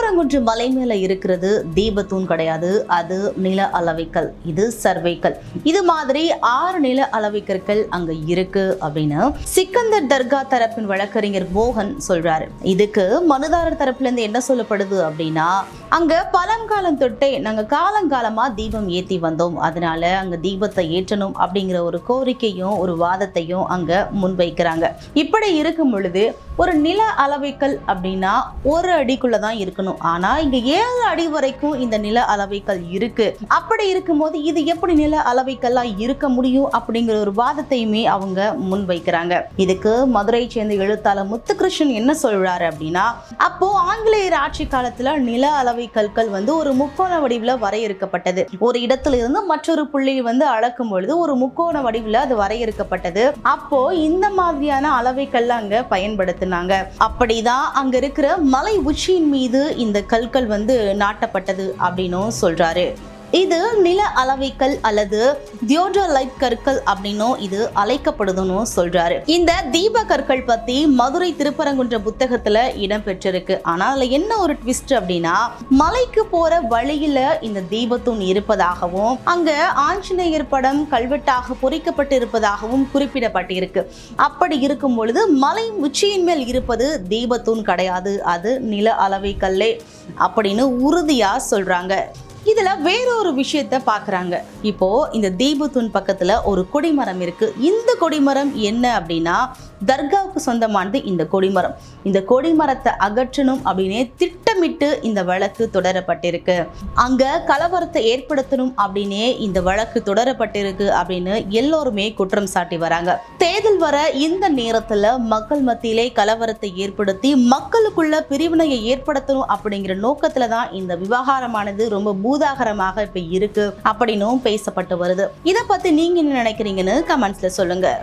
திருப்பரங்குன்று மலை மேல இருக்கிறது தீபத்தூண் கிடையாது. அது நில அளவைக்கல். இது சர்வைக்கல். இது மாதிரி ஆறு நில அளவைக்கற்கள் அங்க இருக்கு அப்படின்னு சிக்கந்தர் தர்கா தரப்பின் வழக்கறிஞர் மோகன் சொல்றாரு. இதுக்கு மனுதாரர் தரப்புல இருந்து என்ன சொல்லப்படுது அப்படின்னா அங்க பழங்காலம் தொட்டே நாங்க காலங்காலமா தீபம் ஏத்தி வந்தோம். அதனால அங்க தீபத்தை ஏற்றணும் அப்படிங்கிற ஒரு கோரிக்கையும் ஒரு வாதத்தையும் அங்க முன்வைக்கிறாங்க. இப்படி இருக்கும் பொழுது ஒரு நில அளவைக்கல் அப்படின்னா ஒரு அடிக்குள்ள தான் இருக்கணும். ஆனா இங்க ஏழு அடி வரைக்கும் இந்த நில அளவைக்கல் இருக்கு. அப்படி இருக்கும்போது இது எப்படி நில அளவைக்கல்லா இருக்க முடியும் அப்படிங்கிற ஒரு வாதத்தையுமே அவங்க முன்வைக்கிறாங்க. இதுக்கு மதுரை சேர்ந்த எழுத்தாளர் முத்துகிருஷ்ணன் என்ன சொல்றாரு அப்படின்னா அப்போ ஆங்கிலேயர் ஆட்சி காலத்துல நில அளவை கற்கள் வந்து ஒரு முக்கோண வடிவில் வரையறுக்கப்பட்டது. ஒரு இடத்துல இருந்து மற்றொரு புள்ளியை வந்து அளக்கும் பொழுது ஒரு முக்கோண வடிவில் அது வரையறுக்கப்பட்டது. அப்போ இந்த மாதிரியான அளவைகள்லாம் அங்க பயன்படுத்தினாங்க. அப்படிதான் அங்க இருக்கிற மலை உச்சியின் மீது இந்த கற்கள் வந்து நாட்டப்பட்டது அப்படின்னும் சொல்றாரு. இது நில அளவைக்கல் அல்லது தியோடோலைட் கற்கள் அப்படின்னும் இது அழைக்கப்படுதுன்னு சொல்றாரு. இந்த தீப கற்கள் பத்தி மதுரை திருப்பரங்குன்ற புத்தகத்துல இடம்பெற்றிருக்கு ஆனா அதுல என்ன ஒரு ட்விஸ்ட் அப்படின்னா மலைக்கு போற வழியில இந்த தீபத்தூண் இருப்பதாகவும் அங்க ஆஞ்சநேயர் படம் கல்வெட்டாக பொறிக்கப்பட்டு இருப்பதாகவும் குறிப்பிடப்பட்டிருக்கு. அப்படி இருக்கும் பொழுது மலை உச்சியின் மேல் இருப்பது தீபத்தூண் கிடையாது அது நில அளவை கல்லே அப்படின்னு உறுதியா சொல்றாங்க. இதுல வேறொரு விஷயத்த பாக்குறாங்க. இப்போ இந்த தீபத்தூண் பக்கத்துல ஒரு கொடிமரம் இருக்கு. இந்த கொடிமரம் என்ன அப்படின்னா தர்காவுக்கு சொந்தமானது இந்த கொடிமரம். இந்த கொடிமரத்தை அகற்றணும் அப்படின்னே திட்டமிட்டு இந்த வழக்கு தொடரப்பட்டிருக்கு. அங்க கலவரத்தை ஏற்படுத்தணும் அப்படின்னே இந்த வழக்கு தொடரப்பட்டிருக்கு அப்படின்னு எல்லோருமே குற்றம் சாட்டி வராங்க. தேர்தல் வர இந்த நேரத்துல மக்கள் மத்தியிலே கலவரத்தை ஏற்படுத்தி மக்களுக்குள்ள பிரிவினையை ஏற்படுத்தணும் அப்படிங்கிற நோக்கத்துல தான் இந்த விவகாரமானது ரொம்ப பூதாகரமாக இப்ப இருக்கு. அப்படின்னும் பேசப்பட்டு வருது. இதை பத்தி நீங்க என்ன நினைக்கிறீங்கன்னு கமெண்ட்ஸ்ல சொல்லுங்க.